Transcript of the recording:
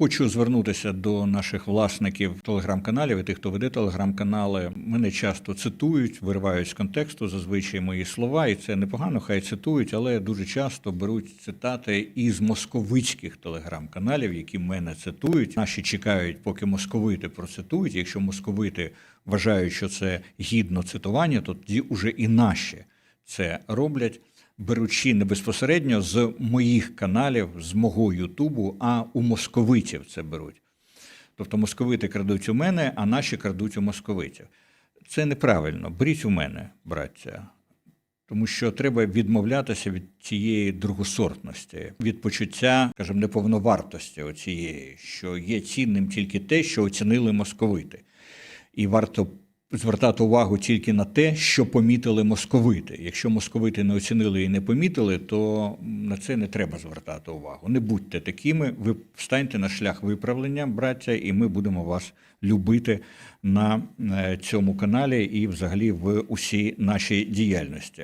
Хочу звернутися до наших власників телеграм-каналів і тих, хто веде телеграм-канали. Мене часто цитують, виривають з контексту зазвичай мої слова, і це непогано, хай цитують, але дуже часто беруть цитати із московицьких телеграм-каналів, які мене цитують. Наші чекають, поки московити процитують. Якщо московити вважають, що це гідно цитування, то тоді уже і наші це роблять беручи не безпосередньо з моїх каналів, з мого Ютубу, а у московитів це беруть. Тобто московити крадуть у мене, а наші крадуть у московитів. Це неправильно. Беріть у мене, браття. Тому що треба відмовлятися від цієї другосортності, від почуття, скажімо, неповновартості оцієї, що є цінним тільки те, що оцінили московити. І варто звертати увагу тільки на те, що помітили московити. Якщо московити не оцінили і не помітили, то на це не треба звертати увагу. Не будьте такими, ви встаньте на шлях виправлення, браття, і ми будемо вас любити на е, цьому каналі і взагалі в усій нашій діяльності.